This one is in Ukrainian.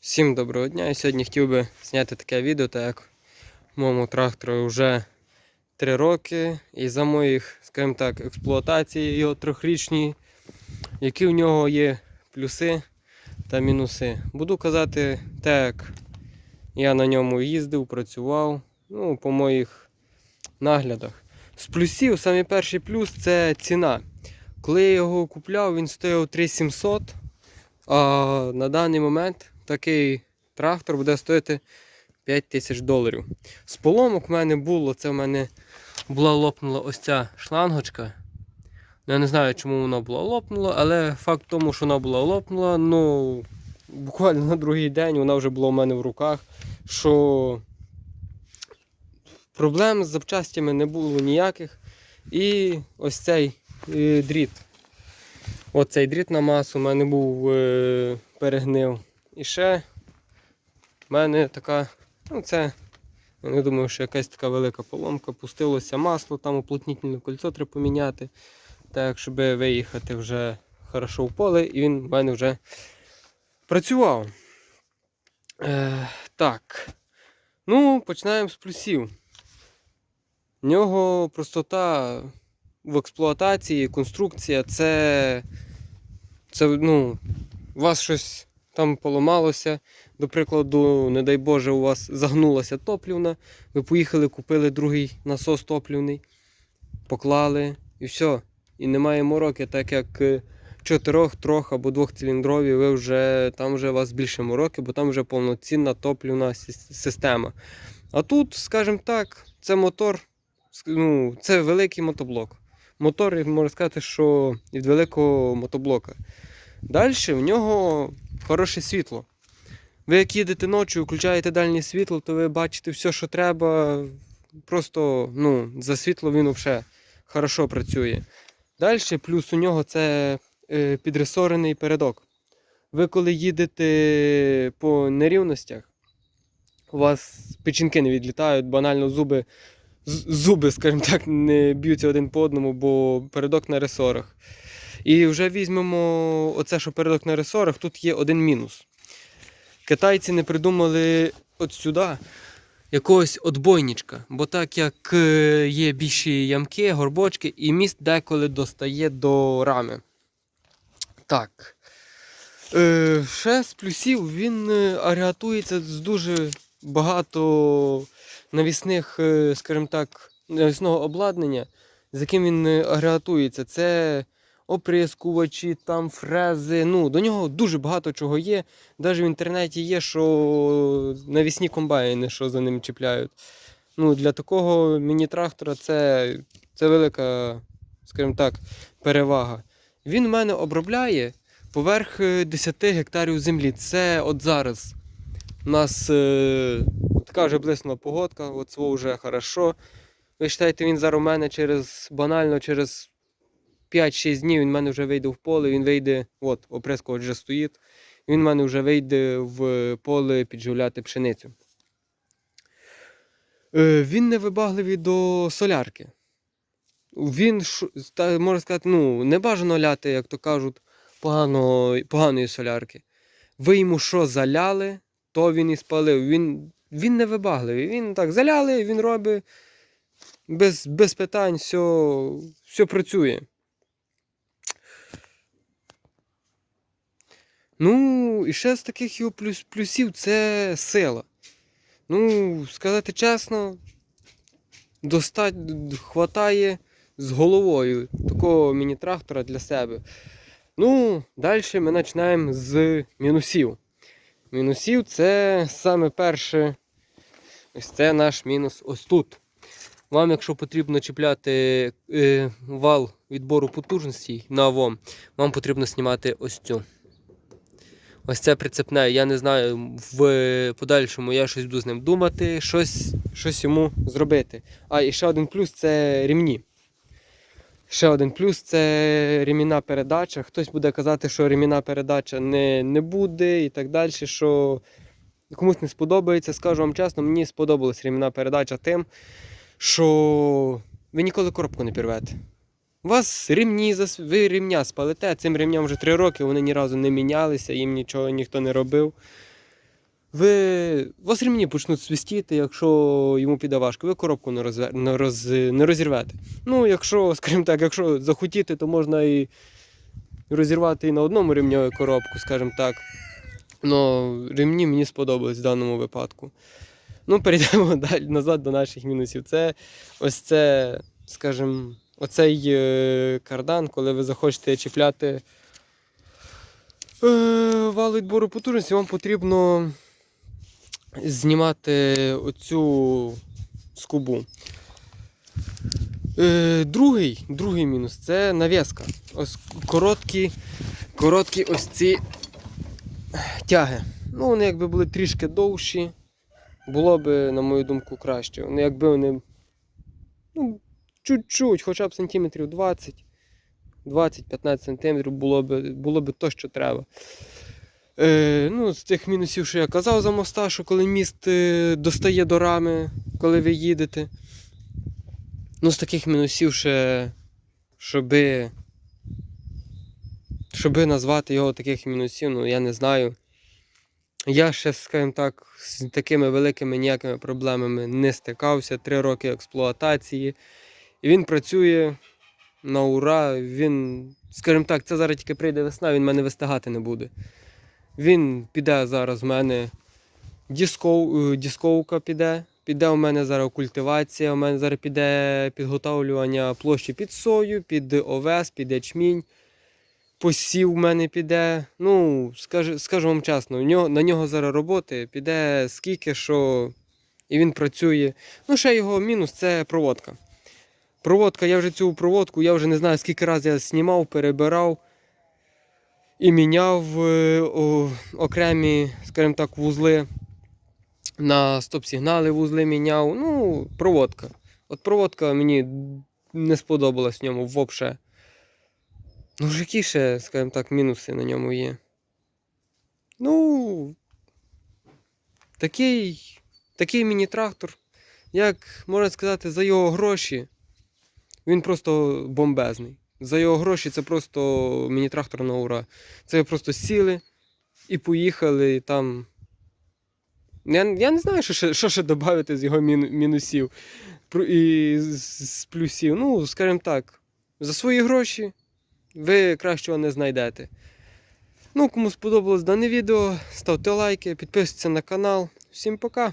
Всім доброго дня. І сьогодні хотів би зняти таке відео, так як моєму трактору вже 3 роки. І за моїх, скажімо так, експлуатації його трьохрічній, які в нього є плюси та мінуси. Буду казати так, як я на ньому їздив, працював, ну, по моїх наглядах. З плюсів, самий перший плюс це ціна. Коли я його купляв, він стояв 3700. А на даний момент такий трактор буде стоїти 5 тисяч доларів. З поломок в мене було, це в мене була лопнула ось ця шлангочка. Ну, Я не знаю, чому вона була лопнула, але факт в тому, що вона була лопнула, ну буквально на другий день вона вже була у мене в руках. Що проблем з запчастями не було ніяких. І ось цей е, дріт. Оцей дріт на масу у мене був е, перегнив. І ще в мене така, ну це, я не думаю, що якась така велика поломка. Пустилося масло, там уплотнітельне кольцо треба поміняти. Так, щоб виїхати вже хорошо в поле, і він в мене вже працював. Е, так. Ну, починаємо з плюсів. В нього простота в експлуатації, конструкція це, це ну, у вас щось там поламалося. До прикладу, не дай Боже, у вас загнулася топлівна. Ви поїхали, купили другий насос топлівний, поклали і все. І немає мороки, так як е, чотирьох, трьох або двохциліндрові, ви вже там вже у вас більше мороки, бо там вже повноцінна топлівна система. А тут, скажімо так, це мотор, ну, це великий мотоблок. Мотор, можна сказати, що від великого мотоблока. Далі в нього хороше світло. Ви як їдете ночі, включаєте дальнє світло, то ви бачите все, що треба. Просто ну, за світло він взагалі хорошо працює. Далі плюс у нього це е, підресорений передок. Ви коли їдете по нерівностях, у вас печінки не відлітають, банально зуби, зуби, скажімо так, не б'ються один по одному, бо передок на ресорах. І вже візьмемо оце, що передок на ресорах, тут є один мінус. Китайці не придумали от сюди якогось отбойничка, бо так як е, є більші ямки, горбочки, і міст деколи достає до рами. Так. Е, ще з плюсів він е, агрегатується з дуже багато навісних, скажімо так, навісного обладнання, з яким він агрегатується. Це оприскувачі, там фрези. Ну, до нього дуже багато чого є. Навіть в інтернеті є, що навісні комбайни, що за ним чіпляють. Ну, для такого міні-трактора це, це велика, скажімо так, перевага. Він в мене обробляє поверх е, 10 гектарів землі. Це от зараз. У нас е, така вже блиснула погодка, от цього вже хорошо. Ви вважаєте, він зараз у мене через банально через 5-6 днів він в мене вже вийде в поле, він вийде, от, оприскувач вже стоїть. Він в мене вже вийде в поле підживляти пшеницю. Е, він не вибагливий до солярки. Він, можна сказати, ну, не бажано ляти, як то кажуть, погано, поганої солярки. Ви йому що заляли, то він і спалив. Він, він не вибагливий. Він так заляли, він робить без, без питань, все, все працює. Ну, і ще з таких його плюс, плюсів це сила. Ну, сказати чесно, достать, хватає з головою такого міні-трактора для себе. Ну, далі ми починаємо з мінусів. Мінусів це саме перше. Ось це наш мінус ось тут. Вам, якщо потрібно чіпляти е, вал відбору потужностей на АВОМ, вам потрібно знімати ось цю. Ось це прицепне. Я не знаю, в подальшому я щось буду з ним думати, щось, щось йому зробити. А і ще один плюс це рівні. Ще один плюс це ремінна передача. Хтось буде казати, що ремінна передача не, не буде і так далі. Що комусь не сподобається. Скажу вам чесно, мені сподобалась ремінна передача тим, що ви ніколи коробку не пірвете. У вас зас- ви ремня спалите, цим ремням вже три роки вони ні разу не мінялися, їм нічого ніхто не робив. ви, у вас ремні почнуть свистіти, якщо йому піде важко, ви коробку не, розвер... не, роз... не розірвете. Ну, якщо, скажімо так, якщо захотіти, то можна і розірвати і на одному ремньові коробку, скажімо так. Но ремні мені сподобались в даному випадку. Ну, перейдемо далі назад до наших мінусів. Це ось це, скажімо, оцей е, кардан, коли ви захочете чіпляти е, вал відбору потужності, вам потрібно знімати оцю скобу. Е, другий, другий мінус це нав'язка. Ось короткі, короткі ось ці тяги. Ну, вони якби були трішки довші, було б, на мою думку, краще. Вони якби вони ну, чуть-чуть, хоча б сантиметрів 20, 20-15 сантиметрів було б, було б то, що треба. Е, ну, з тих мінусів, що я казав за моста, що коли міст е, достає до рами, коли ви їдете. Ну, з таких мінусів ще, щоби, щоби назвати його таких мінусів, ну я не знаю. Я ще, скажімо так, з такими великими ніякими проблемами не стикався. Три роки експлуатації. І він працює на ура. Він, скажімо так, це зараз тільки прийде весна, він мене вистигати не буде. Він піде зараз в мене дисков, е, дисковка піде. Піде у мене зараз культивація, у мене зараз піде підготовлювання площі під сою, під овес, під ячмінь. Посів у мене піде. Ну, скажу, скажу вам чесно, у нього, на нього зараз роботи піде скільки, що і він працює. Ну, ще його мінус це проводка. Проводка, я вже цю проводку, я вже не знаю, скільки разів я знімав, перебирав і міняв е, окремі, скажімо так, вузли. На стоп-сигнали вузли міняв. Ну, проводка. От проводка мені не сподобалась в ньому взагалі. Ну, ж які ще, скажімо так, мінуси на ньому є. Ну, такий, такий міні-трактор, як можна сказати, за його гроші, він просто бомбезний. За його гроші це просто міні-трактор на ура. Це просто сіли і поїхали і там. Я, я не знаю, що ще, що ще додати з його міну- мінусів і з плюсів. Ну, скажімо так, за свої гроші ви кращого не знайдете. Ну, кому сподобалось дане відео, ставте лайки, підписуйтесь на канал. Всім пока!